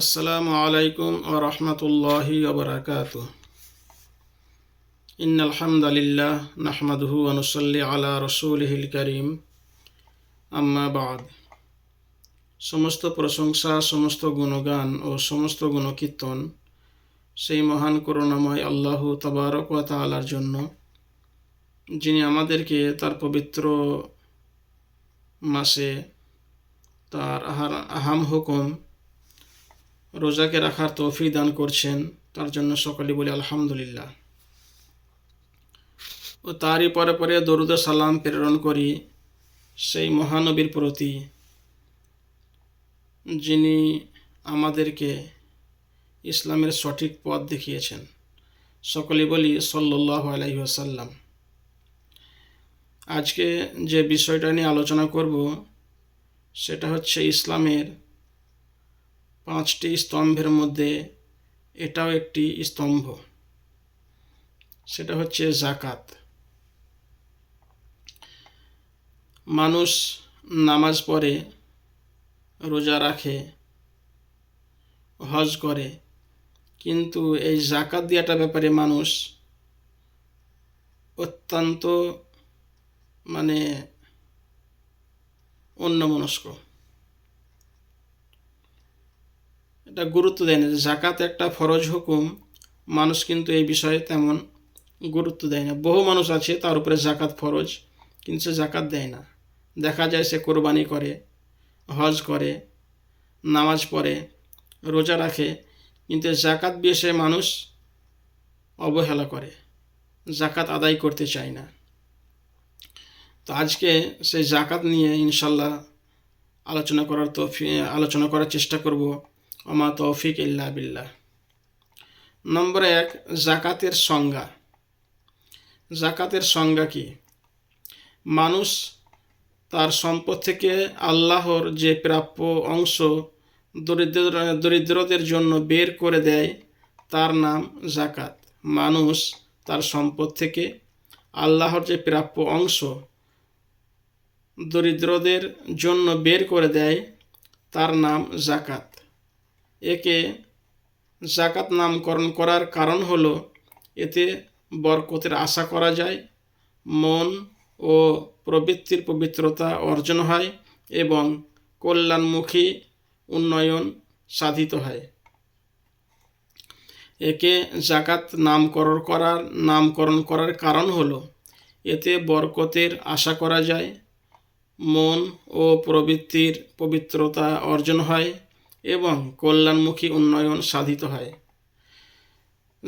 আসসালামু আলাইকুম ও রহমতুল্লাহি ওবরাকাত ইন আলহামদুলিল্লাহ নাহমাদহু অনুসল্লি আলা রসুলহিল করিম। আম্মা বাদ। সমস্ত প্রশংসা, সমস্ত গুণগান ও সমস্ত গুণকীর্তন সেই মহান করুণাময় আল্লাহ তবারক ওয়া জন্য, যিনি আমাদেরকে তার পবিত্র মাসে তার আহার আহাম হুকুম রোজাকে রাখার তৌফিক দান করছেন। তার জন্য সকলে বলি আলহামদুলিল্লাহ। ও তারই পরে পরে দরুদ সালাম প্রেরণ করি সেই মহানবীর প্রতি, যিনি আমাদেরকে ইসলামের সঠিক পথ দেখিয়েছেন। সকলে বলি সল্লাহ আলাইহি আসাল্লাম আজকে যে বিষয়টা নিয়ে আলোচনা করব, সেটা হচ্ছে ইসলামের পাঁচটি স্তম্ভের মধ্যে এটাও একটি স্তম্ভ। সেটা হচ্ছে জাকাত মানুষ নামাজ পড়ে, রোজা রাখে, হজ করে, কিন্তু এই জাকাত দেওয়াটা ব্যাপারে মানুষ অত্যন্ত মানে অন্যমনস্ক। এটা গুরুত্ব দেয় না জাকাত একটা ফরজ হুকুম, মানুষ কিন্তু এই বিষয়ে তেমন গুরুত্ব দেয় না। বহু মানুষ আছে, তার উপরে জাকাত ফরজ, কিন্তু সে জাকাত দেয় না। দেখা যায় সে কোরবানি করে, হজ করে, নামাজ পড়ে, রোজা রাখে, কিন্তু জাকাত বিষয়ে মানুষ অবহেলা করে জাকাত আদায় করতে চায় না। তো আজকে সেই জাকাত নিয়ে ইনশাল্লাহ আলোচনা করার তো আলোচনা করার চেষ্টা করব। আমা তৌফিক ইল্লা বিল্লাহ। নম্বর এক, জাকাতের সংজ্ঞা। জাকাতের সংজ্ঞা কি? মানুষ তার সম্পদ থেকে আল্লাহর যে প্রাপ্য অংশ দরিদ্র, দরিদ্রদের জন্য বের করে দেয়, তার নাম জাকাত। মানুষ তার সম্পদ থেকে আল্লাহর যে প্রাপ্য অংশ দরিদ্রদের জন্য বের করে দেয়, তার নাম জাকাত। একে জাকাত নামকরণ করার কারণ হলো, এতে বরকতের আশা করা যায়, মন ও প্রবৃত্তির পবিত্রতা অর্জন হয় এবং কল্যাণমুখী উন্নয়ন সাধিত হয়। একে জাকাত নামকরণ করার নামকরণ করার কারণ হলো, এতে বরকতের আশা করা যায়, মন ও প্রবৃত্তির পবিত্রতা অর্জন হয় এবং কল্যাণমুখী উন্নয়ন সাধিত হয়।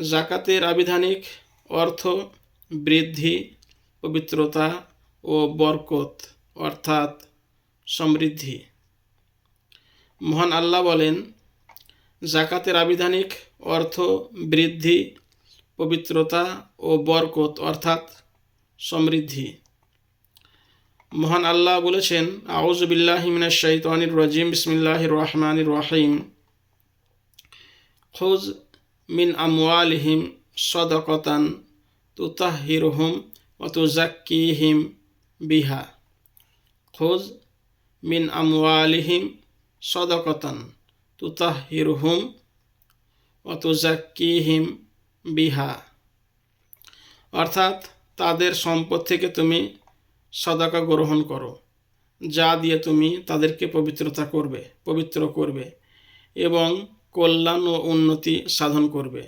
জাকাতের আবিধানিক অর্থ বৃদ্ধি, পবিত্রতা ও বরকত, অর্থাৎ সমৃদ্ধি। মহান আল্লাহ বলেন, জাকাতের আবিধানিক অর্থ বৃদ্ধি, পবিত্রতা ও বরকত, অর্থাৎ সমৃদ্ধি। মহান আল্লাহ বলেছেন আউজবিল্লাহ শৈতানির রাজিম বিসমিল্লাহ রহমানির রাহিম। খোঁজ মিন আমওয়ালিহিম সদকতান তুতাহিরহুম তুজাক্কিহিম বিহা। খোঁজ মিন আমওয়ালিহিম সদকতান তুতাহিরহুম তুজাক্কিহিম বিহা। অর্থাৎ তাদের সম্পদ থেকে তুমি সদাকা গ্রহণ করো। যা দিয়ে তুমি তাদেরকে পবিত্রতা করবে, পবিত্র করবে এবং কল্যাণ ও উন্নতি সাধন করবে।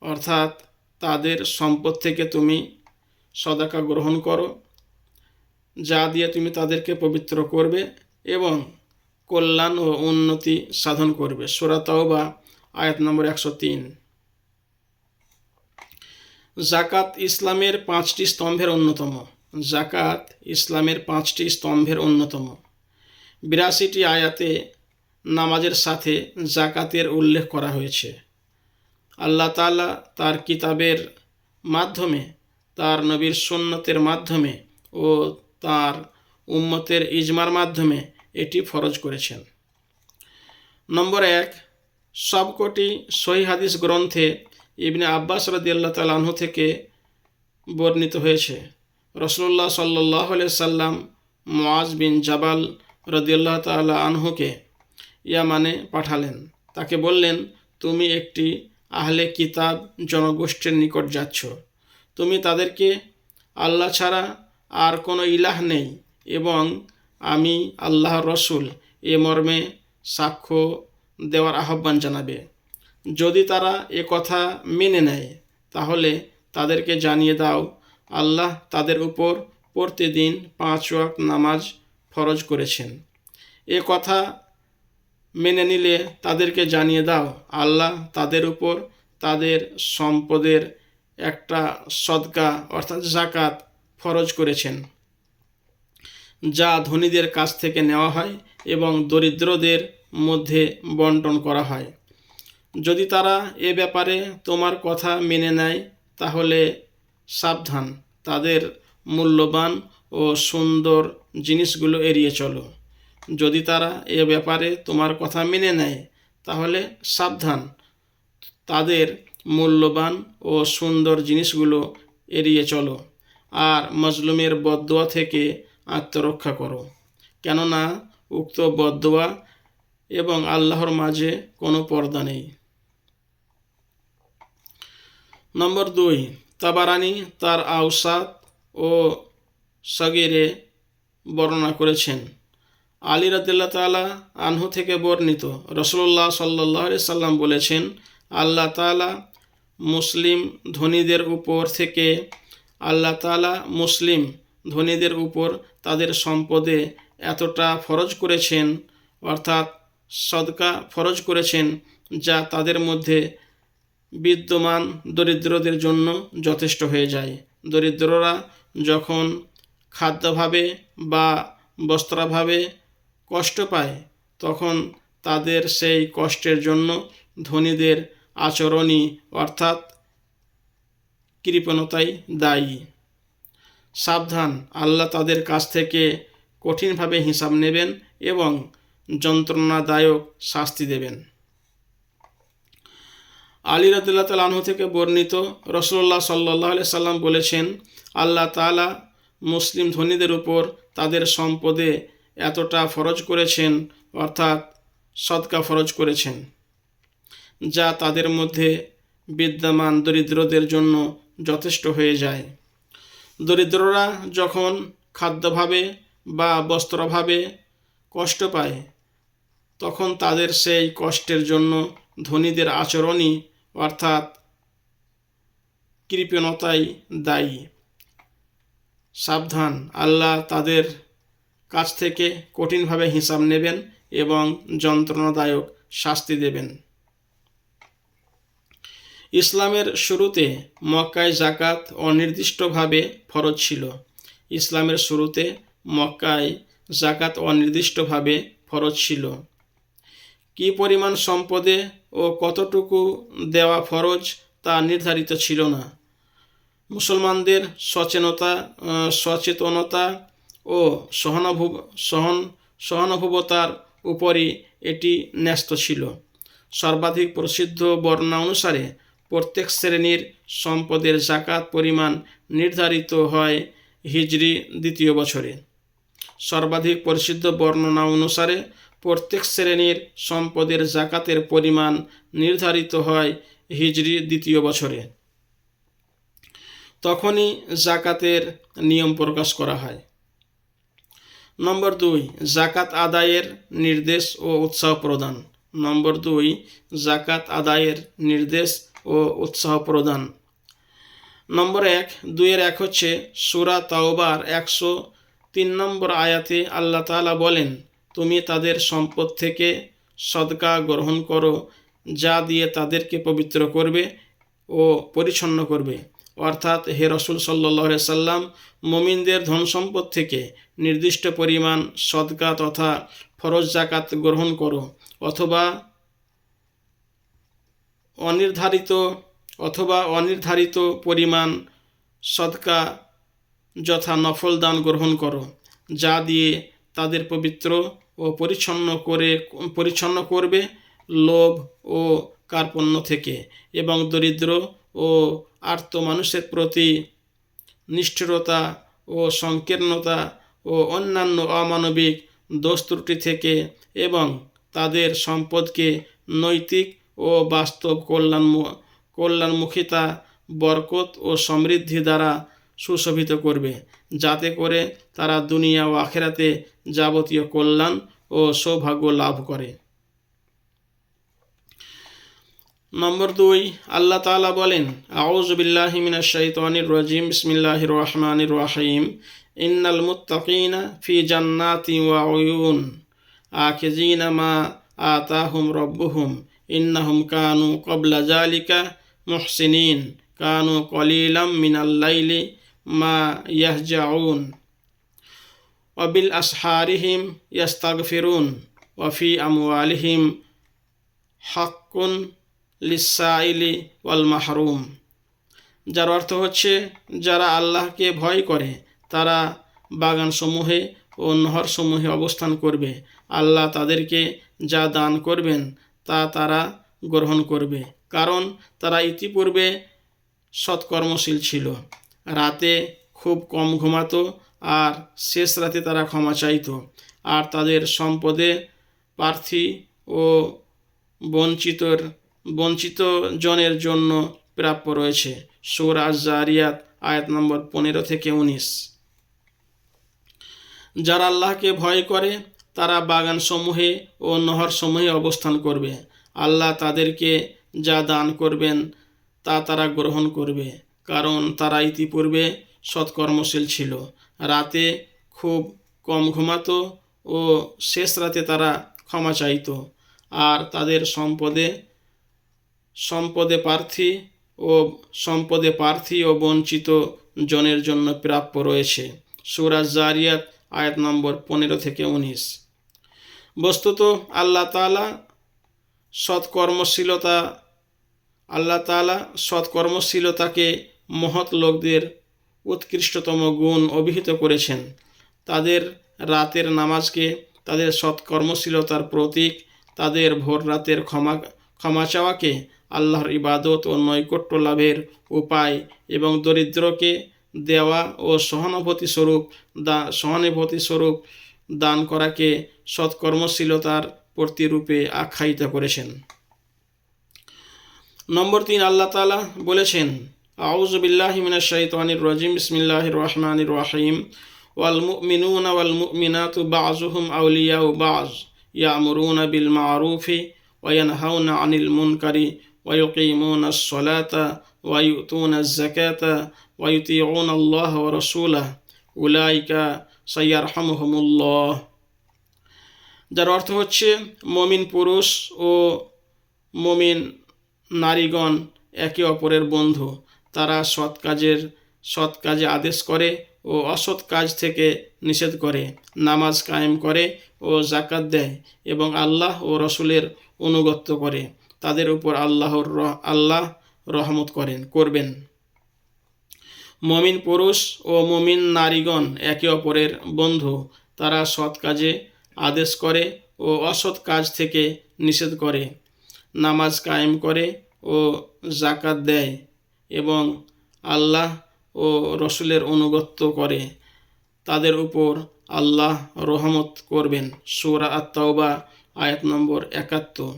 অর্থাৎ তাদের সম্পদ থেকে তুমি সদাকা গ্রহণ করো, যা দিয়ে তুমি তাদেরকে পবিত্র করবে এবং কল্যাণ ও উন্নতি সাধন করবে। সোরাতাও বা আয়াত নম্বর একশো তিন। জাকাত ইসলামের পাঁচটি স্তম্ভের অন্যতম। জাকাত ইসলামের পাঁচটি স্তম্ভের অন্যতম। বিরাশিটি আয়াতে নামাজের সাথে জাকাতের উল্লেখ করা হয়েছে। আল্লাহ তালা তার কিতাবের মাধ্যমে, তার নবীর সন্ন্যতের মাধ্যমে ও তার উম্মতের ইজমার মাধ্যমে এটি ফরজ করেছেন। নম্বর এক, সবকটি সহি হাদিস গ্রন্থে ইবনে আব্বাস রদিয়াল্লাহ তালাহ থেকে বর্ণিত হয়েছে। রসুল্লাহ সাল্লাহ সাল্লাম মোয়াজ বিন জাবাল রদিয়াল্লাহ তালা আনহুকে ইয়ামানে পাঠালেন। তাকে বললেন, তুমি একটি আহলে কিতাব জনগোষ্ঠীর নিকট যাচ্ছ। তুমি তাদেরকে আল্লাহ ছাড়া আর কোনো ইলাহ নেই এবং আমি আল্লাহ রসুল এ মর্মে সাক্ষ্য দেওয়ার আহ্বান জানাবে। যদি তারা এ কথা মেনে নেয়, তাহলে তাদেরকে জানিয়ে দাও আল্লাহ তাদের উপর প্রতিদিন পাঁচ ওয়াক্ত নামাজ ফরজ করেছেন। এ কথা মেনে নিলে তাদেরকে জানিয়ে দাও, আল্লাহ তাদের উপর তাদের সম্পদের একটা সদকা অর্থাৎ জাকাত ফরজ করেছেন। যা ধনীদের কাছ থেকে নেওয়া হয় এবং দরিদ্রদের মধ্যে বন্টন করা হয়। যদি তারা এ ব্যাপারে তোমার কথা মেনে নেয়, তাহলে সাবধান, তাদের মূল্যবান ও সুন্দর জিনিসগুলো এড়িয়ে চলো। যদি তারা এ ব্যাপারে তোমার কথা মেনে নেয়, তাহলে সাবধান, তাদের মূল্যবান ও সুন্দর জিনিসগুলো এড়িয়ে চলো আর মজলুমের বদোয়া থেকে আত্মরক্ষা করো। কেননা উক্ত বদোয়া এবং আল্লাহর মাঝে কোনো পর্দা নেই। নম্বর দুই তাবারানি তার আউসাদ ও সগিরে বর্ণনা করেছেন। আলী রাদিল্লা তালা আনহু থেকে বর্ণিত রসুল্লাহ সাল্লাহ সাল্লাম বলেছেন, আল্লাহ তালা মুসলিম ধনীদের উপর থেকে, আল্লাহ তালা মুসলিম ধনীদের উপর তাদের সম্পদে এতটা ফরজ করেছেন, অর্থাৎ সদকা ফরজ করেছেন যা তাদের মধ্যে বিদ্যমান দরিদ্রদের জন্য যথেষ্ট হয়ে যায়। দরিদ্ররা যখন খাদ্যভাবে বা বস্ত্রাভাবে কষ্ট পায়, তখন তাদের সেই কষ্টের জন্য ধনীদের আচরণই অর্থাৎ কৃপণতাই দায়ী। সাবধান, আল্লাহ তাদের কাছ থেকে কঠিনভাবে হিসাব নেবেন এবং যন্ত্রণাদায়ক শাস্তি দেবেন। আলী রাদুল্লাহ তালাহ থেকে বর্ণিত রসল্লাহ সাল্লাহ সাল্লাম বলেছেন, আল্লাহ তালা মুসলিম ধনীদের উপর তাদের সম্পদে এতটা ফরজ করেছেন, অর্থাৎ সদকা ফরজ করেছেন, যা তাদের মধ্যে বিদ্যমান দরিদ্রদের জন্য যথেষ্ট হয়ে যায়। দরিদ্ররা যখন খাদ্যভাবে বা বস্ত্রভাবে কষ্ট পায়, তখন তাদের সেই কষ্টের জন্য ধনীদের আচরণই অর্থাৎ কৃপণতাই দায়ী। সাবধান, আল্লাহ তাদের কাছ থেকে কঠিনভাবে হিসাব নেবেন এবং যন্ত্রণাদায়ক শাস্তি দেবেন। ইসলামের শুরুতে মক্কায় জাকাত অনির্দিষ্টভাবে ফরজ ছিল। ইসলামের শুরুতে মক্কায় জাকাত অনির্দিষ্টভাবে ফরজ ছিল। কি পরিমাণ সম্পদে ও কতটুকু দেওয়া ফরজ তা নির্ধারিত ছিল না। মুসলমানদের সচেতনতা সচেতনতা ও সহানুভূ, সহন, সহানুভূবতার উপরই এটি ন্যস্ত ছিল। সর্বাধিক প্রসিদ্ধ বর্ণনা অনুসারে প্রত্যেক শ্রেণির সম্পদের জাকাত পরিমাণ নির্ধারিত হয় হিজরি দ্বিতীয় বছরে। সর্বাধিক প্রসিদ্ধ বর্ণনা অনুসারে প্রত্যেক শ্রেণির সম্পদের জাকাতের পরিমাণ নির্ধারিত হয় হিজরি দ্বিতীয় বছরে। তখনই জাকাতের নিয়ম প্রকাশ করা হয়। নম্বর দুই, জাকাত আদায়ের নির্দেশ ও উৎসাহ প্রদান। নম্বর দুই, জাকাত আদায়ের নির্দেশ ও উৎসাহ প্রদান। নম্বর এক, দুইয়ের এক হচ্ছে সুরা তাওবার একশো তিন নম্বর আয়াতে আল্লাহ তালা বলেন তুমি তাদের সম্পদ থেকে সদকা গ্রহণ করো, যা দিয়ে তাদেরকে পবিত্র করবে ও পরিচ্ছন্ন করবে। অর্থাৎ হে রসুল সাল্লাহ সাল্লাম, মমিনদের ধন সম্পদ থেকে নির্দিষ্ট পরিমাণ সদকা তথা ফরজ জাকাত গ্রহণ করো অথবা অনির্ধারিত অথবা অনির্ধারিত পরিমাণ সদকা যথা নফল দান গ্রহণ করো, যা দিয়ে তাদের পবিত্র ও পরিচ্ছন্ন করে, পরিচ্ছন্ন করবে লোভ ও কার্পণ্য থেকে এবং দরিদ্র ও আর্ত মানুষের প্রতি নিষ্ঠুরতা ও সংকীর্ণতা ও অন্যান্য অমানবিক দোষ ত্রুটি থেকে এবং তাদের সম্পদকে নৈতিক ও বাস্তব কল্যাণ কল্যাণমুখিতা, বরকত ও সমৃদ্ধি দ্বারা সুশোভিত করবে, যাতে করে তারা দুনিয়া ও আখেরাতে যাবতীয় কল্যাণ ও সৌভাগ্য লাভ করে। নম্বর দুই, আল্লাহ তালা বলেন আউজবিল্লাহ মিনাশাইতানির রাজিম, বিসমিল্লাহির রহমানির রহিম। ইন্নাল মুত্তাকিনা ফি জান্নাতি ওয়া উয়ুন। আখিজিনা মা আতাহুম রব্বুহুম। ইন্নাহুম কানু কবলা জালিকা মুহসিনিন। কানু কলিলাম মিনাল লাইলি মা ওয়াবিল আসহারিহিম ইয়াস্তাগফিরুন। ওয়াফি আমওয়ালিহিম হাক্কুন লিসাইলি ওয়াল মাহরুম। যার অর্থ হচ্ছে, যারা আল্লাহকে ভয় করে, তারা বাগানসমূহে ও নহরসমূহে অবস্থান করবে। আল্লাহ তাদেরকে যা দান করবেন, তা তারা গ্রহণ করবে। কারণ তারা ইতিপূর্বে সৎকর্মশীল ছিল। রাতে খুব কম ঘুমাতো আর শেষ রাতে তারা ক্ষমা চাইত। আর তাদের সম্পদে প্রার্থী ও বঞ্চিতর, বঞ্চিত জনের জন্য প্রাপ্য রয়েছে। সুর জারিয়াত, আয়াত নম্বর পনেরো থেকে উনিশ। যারা আল্লাহকে ভয় করে, তারা বাগানসমূহে ও নহরসমূহে অবস্থান করবে। আল্লাহ তাদেরকে যা দান করবেন, তা তারা গ্রহণ করবে। কারণ তারা ইতিপূর্বে সৎকর্মশীল ছিল। রাতে খুব কম ঘুমাতো ও শেষ রাতে তারা ক্ষমা চাইত। আর তাদের সম্পদে সম্পদে প্রার্থী ও সম্পদে প্রার্থী ও বঞ্চিত জনের জন্য প্রাপ্য রয়েছে। সুরাজ জারিয়াত, আয়াত নম্বর পনেরো থেকে উনিশ। বস্তুত আল্লাহ তালা সৎকর্মশীলতা, আল্লাহ তালা সৎকর্মশীলতাকে মহৎ লোকদের উৎকৃষ্টতম গুণ অভিহিত করেছেন। তাদের রাতের নামাজকে তাদের সৎকর্মশীলতার প্রতীক, তাদের ভোর রাতের ক্ষমা ক্ষমা চাওয়াকে আল্লাহর ইবাদত ও নৈকট্য লাভের উপায় এবং দরিদ্রকে দেওয়া ও সহানুভূতি স্বরূপ দা, সহানুভূতি স্বরূপ দান করাকে সৎকর্মশীলতার প্রতিরূপে আখ্যায়িত করেছেন। নম্বর তিন, আল্লাহ তালা বলেছেন আউজবিল্লাহ মিনাশাইতানির রাজিম, বিসমিল্লাহির রহমানির রহিম। ওয়াল মুমিনুনা ওয়াল মুমিনাতু বাযুহুম আউলিয়াউ বায ইয়ামুরুনা বিল মারুফি ওয়া ইয়ানহাউনা আনিল মুনকারি ওয়া ইউতুনা আজ-যাকাতা ওয়া ইউতিউনা আল্লাহ ওয়া রাসূলাহ। উলাইকা সাইয়ারহামুহুমুল্লাহ। যার অর্থ হচ্ছে মমিন পুরুষ ও মমিন নারীগণ একে অপরের বন্ধু। তারা সৎ কাজের, সৎ কাজে আদেশ করে ও অসৎ কাজ থেকে নিষেধ করে, নামাজ কায়েম করে ও জাকাত দেয় এবং আল্লাহ ও রসুলের অনুগত্য করে। তাদের উপর আল্লাহর আল্লাহ রহমত করেন, করবেন। মমিন পুরুষ ও মমিন নারীগণ একে অপরের বন্ধু। তারা সৎ কাজে আদেশ করে ও অসৎ কাজ থেকে নিষেধ করে, নামাজ কায়েম করে ও জাকাত দেয়। এবং আল্লাহ ও রসুলের অনুগত্য করে। তাদের উপর আল্লাহ রহমত করবেন। সুরা আত্মাওবা আয়াত নম্বর একাত্তর।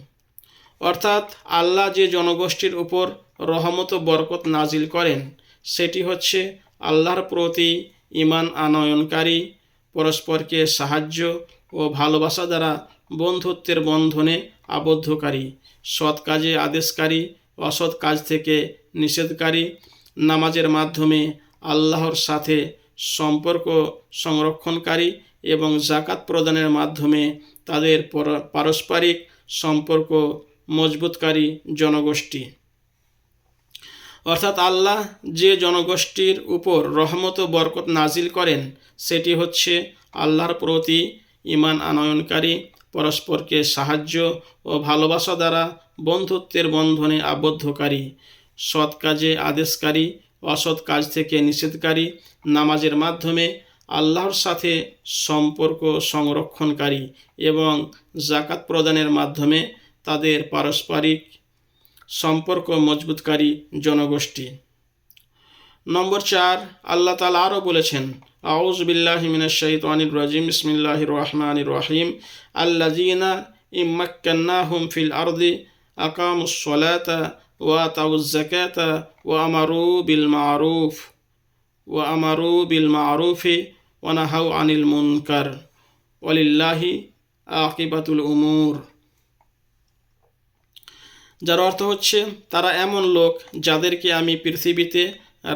অর্থাৎ আল্লাহ যে জনগোষ্ঠীর উপর রহমত ও বরকত নাজিল করেন, সেটি হচ্ছে আল্লাহর প্রতি ইমান আনয়নকারী, পরস্পরকে সাহায্য ও ভালোবাসা দ্বারা বন্ধুত্বের বন্ধনে আবদ্ধকারী, সৎ কাজে আদেশকারী, অসৎ কাজ থেকে নিষেধকারী নামাজের মাধ্যমে আল্লাহর সাথে সম্পর্ক সংরক্ষণকারী এবং জাকাত প্রদানের মাধ্যমে তাদের পারস্পরিক সম্পর্ক মজবুতকারী জনগোষ্ঠী। অর্থাৎ আল্লাহ যে জনগোষ্ঠীর উপর রহমত বরকত নাজিল করেন, সেটি হচ্ছে আল্লাহর প্রতি ইমান আনয়নকারী, পরস্পরকে সাহায্য ও ভালোবাসা দ্বারা বন্ধুত্বের বন্ধনে আবদ্ধকারী। সৎ কাজে আদেশকারী, অসৎ কাজ থেকে নিষেধকারী, নামাজের মাধ্যমে আল্লাহর সাথে সম্পর্ক সংরক্ষণকারী এবং জাকাত প্রদানের মাধ্যমে তাদের পারস্পরিক সম্পর্ক মজবুতকারী জনগোষ্ঠী। নম্বর চার, আল্লাহ তালা আরও বলেছেন আউজ বিল্লাহ মিনাশাইতানির রাজিম ইসমিল্লাহির রহমানির রহিম আল্লাজিনা ইম্মাক্কান্নাহুম ফিল আরদি আকামুস মারুফ ওয়া আমারু বিল মারুফি ওয়া নাহাউ আনিল মুনকার ওয়ালিল্লাহি আকিবাতুল উমুর যার অর্থ হচ্ছে, তারা এমন লোক যাদেরকে আমি পৃথিবীতে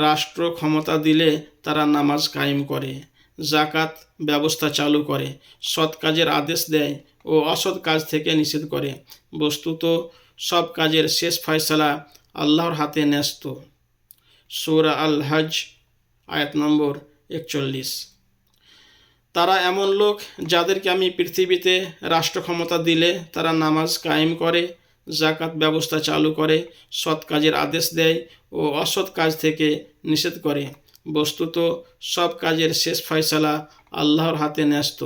রাষ্ট্র ক্ষমতা দিলে তারা নামাজ কায়েম করে জাকাত ব্যবস্থা চালু করে, সৎ কাজের আদেশ দেয় ও অসৎ কাজ থেকে নিষেধ করে। বস্তুত সব কাজের শেষ ফয়সালা আল্লাহর হাতে ন্যস্ত। সৌরা আল হজ আয়াত নম্বর একচল্লিশ। তারা এমন লোক যাদেরকে আমি পৃথিবীতে রাষ্ট্র ক্ষমতা দিলে তারা নামাজ কায়েম করে জাকাত ব্যবস্থা চালু করে, সৎ কাজের আদেশ দেয় ও অসৎ কাজ থেকে নিষেধ করে। বস্তুত সব কাজের শেষ ফয়সালা আল্লাহর হাতে ন্যস্ত।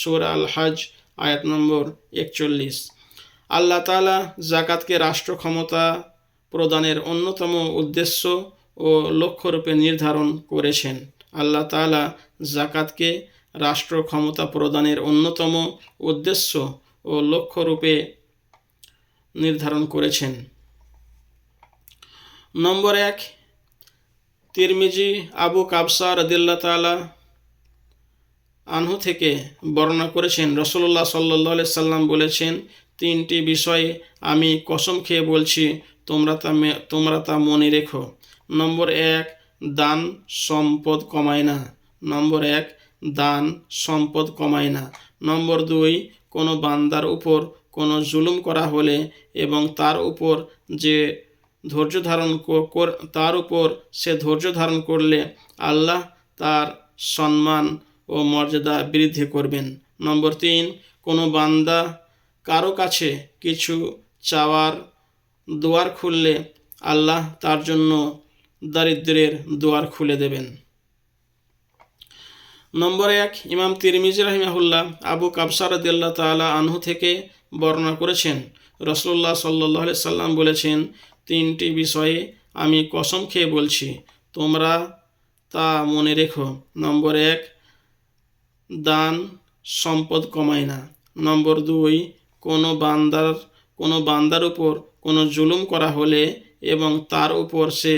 সুর আল হজ আয়াত নম্বর একচল্লিশ। আল্লাহ তালা জাকাতকে রাষ্ট্র ক্ষমতা প্রদানের অন্যতম উদ্দেশ্য ও লক্ষ্যরূপে নির্ধারণ করেছেন। আল্লাহ তালা জাকাতকে রাষ্ট্র ক্ষমতা প্রদানের অন্যতম উদ্দেশ্য ও লক্ষ্যরূপে নির্ধারণ করেছেন। নম্বর এক, তিরমিজি আবু কাবসা রদিল্লা তালা আনহু থেকে বর্ণনা করেছেন। রসল্লাহ সাল্লাহ সাল্লাম বলেছেন তিনটি বিষয়ে আমি কসম খেয়ে বলছি, তোমরা তা তোমরা তা মনে রেখো। নম্বর এক, দান সম্পদ কমায় না। নম্বর এক, দান সম্পদ কমায় না। নম্বর দুই, কোনো বান্দার উপর কোনো জুলুম করা হলে এবং তার উপর যে ধৈর্য ধারণ তার উপর সে ধৈর্য ধারণ করলে আল্লাহ তার সম্মান ও মর্যাদা বৃদ্ধি করবেন। নম্বর তিন, কোনো বান্দা কারও কাছে কিছু চাওয়ার দুয়ার খুললে আল্লাহ তার জন্য দারিদ্রের দুয়ার খুলে দেবেন। নম্বর এক, ইমাম তিরমিজ রহিমাহুল্লাহ আবু কাবসার দিল্লা তালা আনহু থেকে বর্ণনা করেছেন। রসুল্লাহ সাল্লাহ সাল্লাম বলেছেন, তিনটি বিষয়ে আমি কসম খেয়ে বলছি, তোমরা তা মনে রেখো। নম্বর এক, দান সম্পদ কমায় না। নম্বর দুই কোনো বান্দার কোনো বান্দার উপর কোনো জুলুম করা হলে এবং তার উপর সে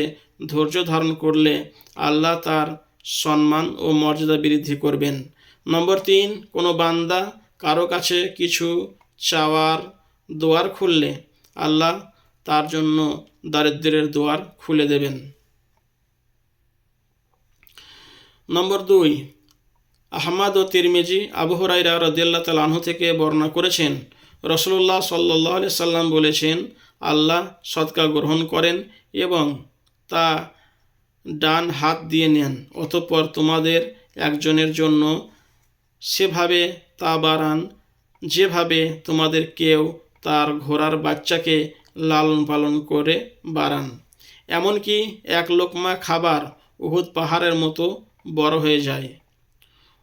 ধৈর্য ধারণ করলে আল্লাহ তার সম্মান ও মর্যাদা বৃদ্ধি করবেন। নম্বর তিন, কোনো বান্দা কারও কাছে কিছু চাওয়ার দোয়ার খুললে আল্লাহ তার জন্য দারিদ্রের দোয়ার খুলে দেবেন। নম্বর দুই, আহমাদ ও তিরমিজি আবু হরাইরা রদিয়াল্লাহ তাল আনহু থেকে বর্ণনা করেছেন রসুল্লাহ সাল্লাহ সাল্লাম বলেছেন, আল্লাহ সৎকা গ্রহণ করেন এবং তা ডান হাত দিয়ে নেন, অতঃপর তোমাদের একজনের জন্য সেভাবে তা বাড়ান, যেভাবে তোমাদের কেউ তার ঘোড়ার বাচ্চাকে লালন পালন করে বাড়ান। এমনকি এক লোকমা খাবার উহুদ পাহাড়ের মতো বড় হয়ে যায়।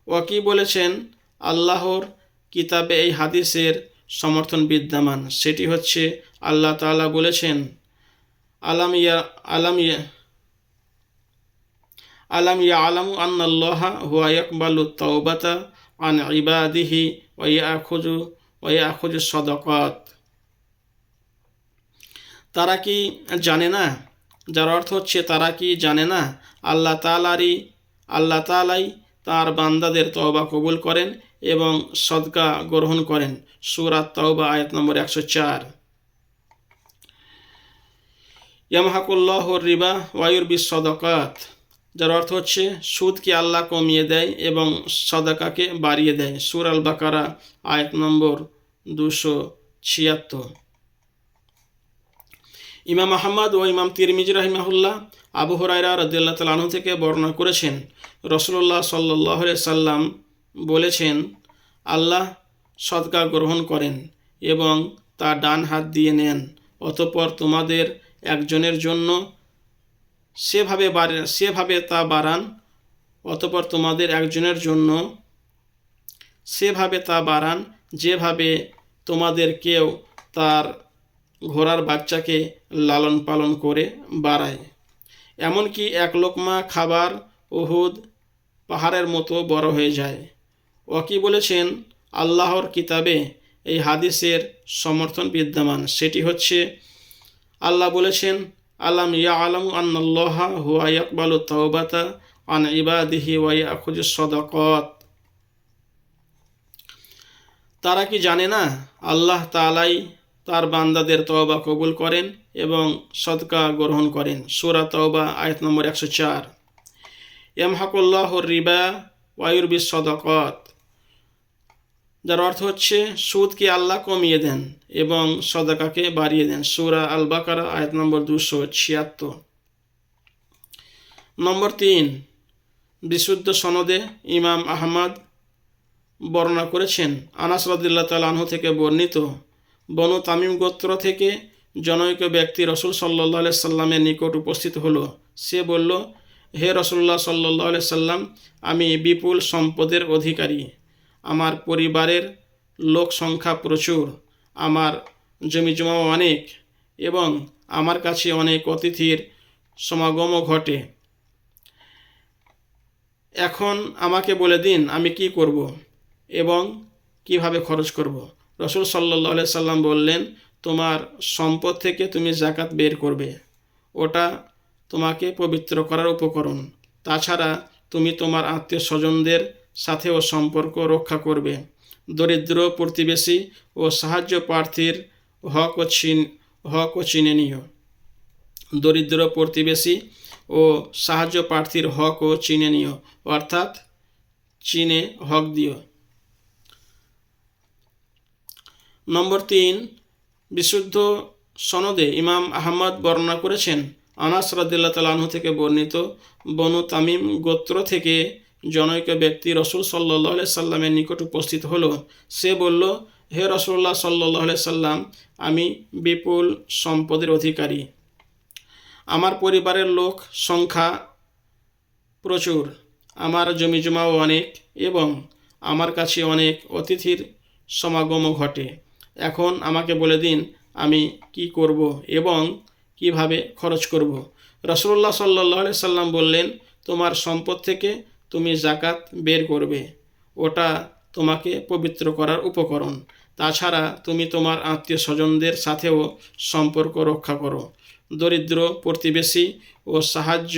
ওয়াকি বলেছেন? আল্লাহর কিতাবে এই হাদিসের সমর্থন বিদ্যমান সেটি হচ্ছে আল্লাহ তাআলা বলেছেন, আলাম ইয়া আলাম ইয়া আলাম ইয়া আলামু আন্নাল্লাহা হুয়া ইয়াকবালু তাওবাতা আন ইবাদিহি ওয়া ইয়াখুজু ওয়া ইয়াখুজু সাদাকাত। তারা কি জানে না? যার অর্থ হচ্ছে, তারা কি জানে না? আল্লাহ তালারই আল্লাহ তালাই তার বান্দাদের তওবা কবুল করেন এবং সদকা গ্রহণ করেন। সুরাত তওবা, আয়াত নম্বর একশো চার। ইয়ামহাকুল্লাহ রিবা ওয়ায়ুর সদকাত, যার অর্থ হচ্ছে সুদকে আল্লাহ কমিয়ে দেয় এবং সদাকাকে বাড়িয়ে দেয়। সুর আল বাকারা আয়াত নম্বর দুশো ছিয়াত্তর। ইমাম আহমদ ও ইমাম তিরমিজ রাহিমাহুল্লাহ আবু হরাইরা রদিয়াল্লাহ তালাহু থেকে বর্ণনা করেছেন রসুল্লাহ সাল্লাহ সাল্লাম বলেছেন, আল্লাহ সদকা গ্রহণ করেন এবং তা ডান হাত দিয়ে নেন, অতপর তোমাদের একজনের জন্য সেভাবে সেভাবে তা বাড়ান, অতপর তোমাদের একজনের জন্য সেভাবে তা বাড়ান, যেভাবে তোমাদের কেউ তার ঘোড়ার বাচ্চাকে লালন পালন করে বাড়ায়। এমনকি এক লোকমা খাবার ওহুদ পাহাড়ের মতো বড় হয়ে যায়। ওকি বলেছেন, আল্লাহর কিতাবে এই হাদিসের সমর্থন বিদ্যমান। সেটি হচ্ছে, আল্লাহ বলেছেন, আলাম ইয়া আলম আন্নাল্লাহ হুয়া ইয়াকবালু তাওবাতা আন ইবাদিহি ওয়া ইয়াখুজু সদাকত। তারা কি জানে না, আল্লাহ তালাই তার বান্দাদের তওবা কবুল করেন এবং সদকা গ্রহণ করেন। সুরা তওবা, আয়াত নম্বর একশো চার। এমহাকুল্লাহ রিবা ওয়ায়ুরবি সদকত। যার অর্থ হচ্ছে, সুদকে আল্লাহ কমিয়ে দেন এবং সদাকাকে বাড়িয়ে দেন। সুরা আল বাকারা আয়াত নম্বর দুশো ছিয়াত্তর। নম্বর তিন, বিশুদ্ধ সনদে ইমাম আহমদ বর্ণনা করেছেন। আনাস রদুল্লাহ তাল থেকে বর্ণিত, বনু তামিম গোত্র থেকে জনৈক ব্যক্তি রসুল সাল্লাহ সাল্লামের নিকট উপস্থিত হলো। সে বলল, হে রসুল্লাহ সাল্লাহ সাল্লাম, আমি বিপুল সম্পদের অধিকারী। আমার পরিবারের লোক সংখ্যা প্রচুর, আমার জমি জমা অনেক এবং আমার কাছে অনেক অতিথির সমাগমও ঘটে। এখন আমাকে বলে দিন আমি কি করব এবং কীভাবে খরচ করব। রসুল সাল্লাহ সাল্লাম বললেন, তোমার সম্পদ থেকে তুমি জাকাত বের করবে। ওটা তোমাকে পবিত্র করার উপকরণ। তাছাড়া তুমি তোমার আত্মীয় স্বজনদের সাথেও সম্পর্ক রক্ষা করবে। দরিদ্র প্রতিবেশী ও সাহায্য প্রার্থীর হক ও চিন হক ও চিনে নিও দরিদ্র প্রতিবেশী ও সাহায্য প্রার্থীর হক ও চিনে নিও অর্থাৎ চিনে হক দিও। নম্বর তিন, বিশুদ্ধ সনদে ইমাম আহমদ বর্ণনা করেছেন, আনাস রাদিল্লা তালাহু থেকে বর্ণিত বনু তামিম গোত্র থেকে জনৈক ব্যক্তি রসুল সাল্লাহ সাল্লামের নিকট উপস্থিত হলো, সে বলল, হে রসুল্লাহ সাল্লাহ সাল্লাম, আমি বিপুল সম্পদের অধিকারী। আমার পরিবারের লোক সংখ্যা প্রচুর, আমার জমি জমাও অনেক এবং আমার কাছে অনেক অতিথির সমাগমও ঘটে। এখন আমাকে বলে দিন, আমি কি করব এবং কীভাবে খরচ করব? রসুল্লাহ সাল্লাহ সাল্লাম বললেন, তোমার সম্পদ থেকে তুমি জাকাত বের করবে। ওটা তোমাকে পবিত্র করার উপকরণ। তাছাড়া তুমি তোমার আত্মীয় স্বজনদের সাথেও সম্পর্ক রক্ষা করো। দরিদ্র, প্রতিবেশী ও সাহায্য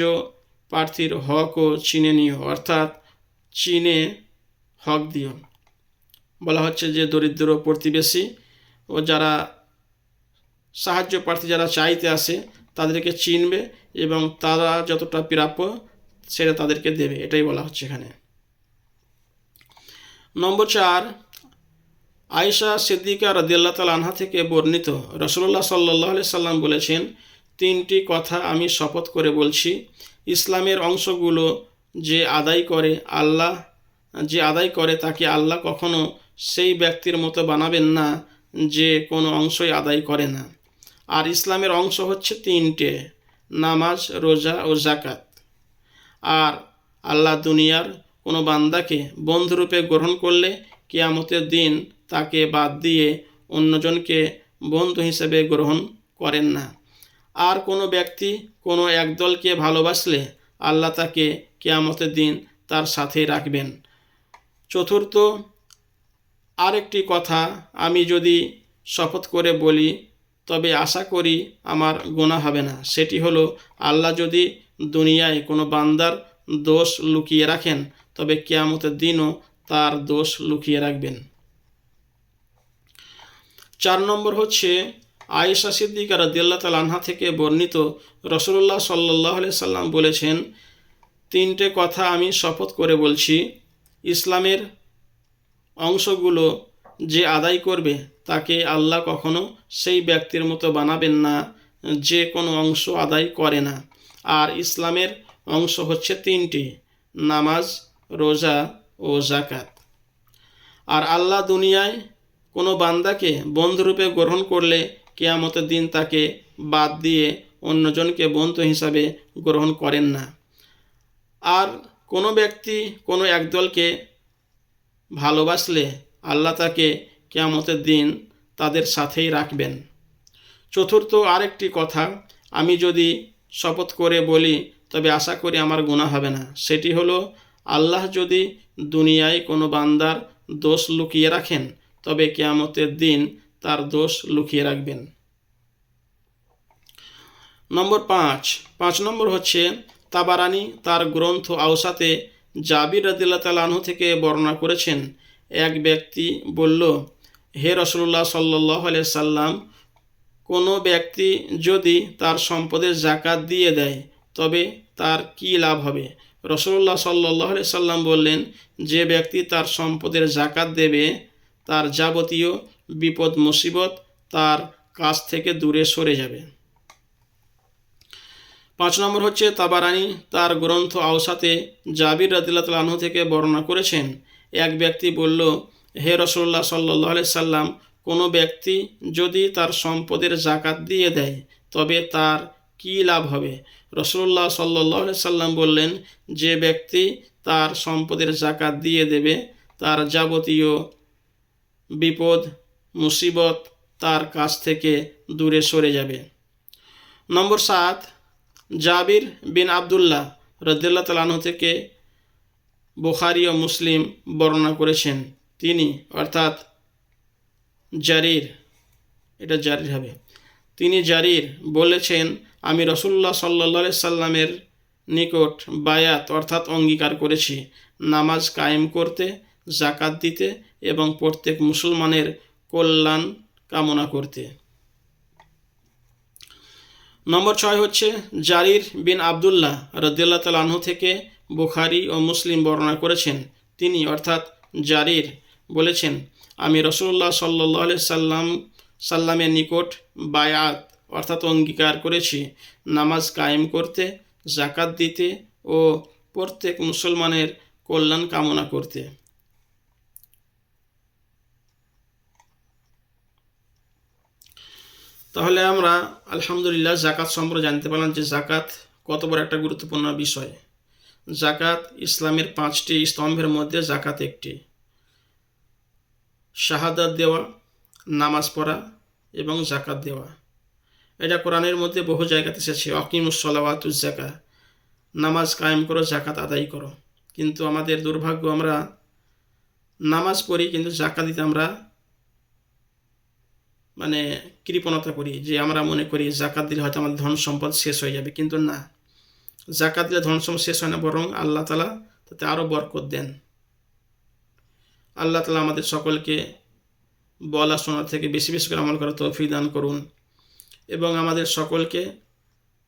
প্রার্থীর হকও চিনে নিও, অর্থাৎ চিনে হক দিও। বলা হচ্ছে যে দরিদ্র, প্রতিবেশী ও যারা সাহায্য প্রার্থী যারা চাইতে আসে, তাদেরকে চিনবে এবং তারা যতটা প্রাপ্য সেটা তাদেরকে দেবে, এটাই বলা হচ্ছে এখানে। নম্বর চার, আয়েশা সিদ্দিকা রদিয়াল্লাহ তাল আনহা থেকে বর্ণিত রসুল্লাহ সাল্লাহ সাল্লাম বলেছেন, তিনটি কথা আমি শপথ করে বলছি। ইসলামের অংশগুলো যে আদায় করে আল্লাহ, যে আদায় করে তাকে আল্লাহ কখনো সেই ব্যক্তির মতো বানাবেন না যে কোনো অংশই আদায় করে না। আর ইসলামের অংশ হচ্ছে তিনটে, নামাজ, রোজা ও জাকাত আর আল্লাহ দুনিয়ার কোনো বান্দাকে বন্ধুরূপে গ্রহণ করলে কেয়ামতের দিন তাকে বাদ দিয়ে অন্যজনকে বন্ধু হিসেবে গ্রহণ করেন না। আর কোনো ব্যক্তি কোনো একদলকে ভালোবাসলে আল্লাহ তাকে কেয়ামতের দিন তার সাথে রাখবেন। চতুর্থ, আরেকটি কথা আমি যদি শপথ করে বলি তবে আশা করি আমার গোনা হবে না। সেটি হলো, আল্লাহ যদি দুনিয়ায় কোনো বান্দার দোষ লুকিয়ে রাখেন, তবে কেয়ামতের দিনও তার দোষ লুকিয়ে রাখবেন। চার নম্বর হচ্ছে, আয়েশা সিদ্দিকা রদিয়াল্লাহ তাল আনহা থেকে বর্ণিত রসুল্লাহ সাল্লাহ সাল্লাম বলেছেন, তিনটে কথা আমি শপথ করে বলছি। ইসলামের অংশগুলো যে আদায় করবে, তাকে আল্লাহ কখনো সেই ব্যক্তির মতো বানাবেন না, যে কোনো অংশ আদায় করে না। আর ইসলামের অংশ হচ্ছে তিনটি, নামাজ, রোজা ও জাকাত আর আল্লাহ দুনিয়ায় কোনো বান্দাকে বন্ধুরূপে গ্রহণ করলে কেয়ামতের দিন তাকে বাদ দিয়ে অন্যজনকে বন্ধু হিসাবে গ্রহণ করেন না। আর কোনো ব্যক্তি কোনো একদলকে ভালোবাসলে আল্লাহ তাকে কেয়ামতের দিন তাদের সাথেই রাখবেন। চতুর্থ আরেকটি কথা, আমি যদি শপথ করে বলি, তবে আশা করি আমার গুণা হবে না। সেটি হলো, আল্লাহ যদি দুনিয়ায় কোনো বান্দার দোষ লুকিয়ে রাখেন, তবে কেয়ামতের দিন তার দোষ লুকিয়ে রাখবেন। নম্বর পাঁচ। পাঁচ নম্বর হচ্ছে, তাবারানি তার গ্রন্থ আওসাতে জাবির রদিল্লা তালাহু থেকে বর্ণনা করেছেন এক ব্যক্তি বলল, হে রসুল্লাহ সাল্লাহ সাল্লাম, কোনো ব্যক্তি যদি তার সম্পদের জাকাত দিয়ে দেয়, তবে তার কি লাভ হবে? রসুল্লাহ সাল্লাহ সাল্লাম বললেন, যে ব্যক্তি তার সম্পদের জাকাত দেবে, তার যাবতীয় বিপদ, মুসিবত তার কাছ থেকে দূরে সরে যাবে। পাঁচ নম্বর হচ্ছে তাবারানি তার গ্রন্থ আওসাতে জাবির রাদিল্লা তালাহু থেকে বর্ণনা করেছেন এক ব্যক্তি বলল, হে রসল্লাহ সাল্লাহ সাল্লাম, কোনো ব্যক্তি যদি তার সম্পদের জাকাত দিয়ে দেয়, তবে তার কি লাভ হবে? রসুল্লাহ সাল্লাহ সাল্লাম বললেন, যে ব্যক্তি তার সম্পদের জাকাত দিয়ে দেবে, তার যাবতীয় বিপদ, মুসিবত তার কাছ থেকে দূরে সরে যাবে। নম্বর সাত, জাবির বিন আবদুল্লাহ রদুল্লাহ তালাহু থেকে বুখারি ও মুসলিম বর্ণনা করেছেন। তিনি, অর্থাৎ জারির, এটা জারির হবে। তিনি জারির বলেছেন, আমি রসুল্লাহ সাল্লা সাল্লামের নিকট বায়াত, অর্থাৎ অঙ্গীকার করেছি। নামাজ কায়েম করতে জাকাত দিতে এবং প্রত্যেক মুসলমানের কল্যাণ কামনা করতে। নম্বর ছয় হচ্ছে, জারির বিন আবদুল্লাহ রদুল্লাহ তালাহু থেকে বুখারি ও মুসলিম বর্ণনা করেছেন। তিনি অর্থাৎ জারির বলেছেন, আমি রসুল্লাহ সাল্লাহ সাল্লাম, সাল্লামের নিকট বায়াত অর্থাৎ অঙ্গীকার করেছি। নামাজ কায়েম করতে জাকাত দিতে ও প্রত্যেক মুসলমানের কল্যাণ কামনা করতে। তাহলে আমরা আলহামদুলিল্লাহ জাকাত সম্পর্কে জানতে পারলাম যে জাকাত কত বড় একটা গুরুত্বপূর্ণ বিষয়। জাকাত ইসলামের পাঁচটি স্তম্ভের মধ্যে জাকাত একটি। শাহাদাত দেওয়া, নামাজ পড়া এবং জাকাত দেওয়া। এটা কোরআনের মধ্যে বহু জায়গাতে এসেছে। অকিমুসলাওয়াতুজ জাকা নামাজ কায়েম করো জাকাত আদায় করো। কিন্তু আমাদের দুর্ভাগ্য, আমরা নামাজ পড়ি কিন্তু জাকাত দিতে আমরা মানে কৃপণতা করি যে আমরা মনে করি জাকাত দিলে হয়তো আমাদের ধন সম্পদ শেষ হয়ে যাবে। কিন্তু না। জাকাত দিলে ধন সম শেষ হয় না, বরং আল্লাহ তালা তাতে আরও বরকত দেন। আল্লাহ তালা আমাদের সকলকে বলা শোনা থেকে বেশি বেশি করে আমল করা তৌফি দান করুন এবং আমাদের সকলকে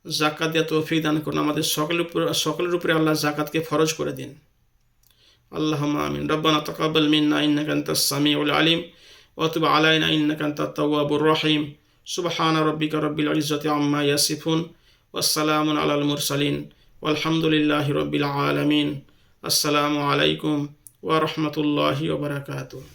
জাকাত দেওয়া তৌফি দান করুন। আমাদের সকলের উপর, সকলের উপরে আল্লাহ জাকাতকে ফরজ করে দিন। আল্লাহ আমিন। রব্বানা তকাবল মিন্না ইন্নাকান্ত সামিউল আলিম অতুব আলাইনা ইন্নাকান্ত তাওয়াবুর রহিম। সুবহান রব্বিকা রব্বিল ইজ্জতি আম্মা ইয়াসিফুন। ওসালাম আলাল মুরসালিন আলহামদুলিল্লাহ রবিল আলমিন আসসালামু আলাইকুম ওয়া বারাকাতুহু।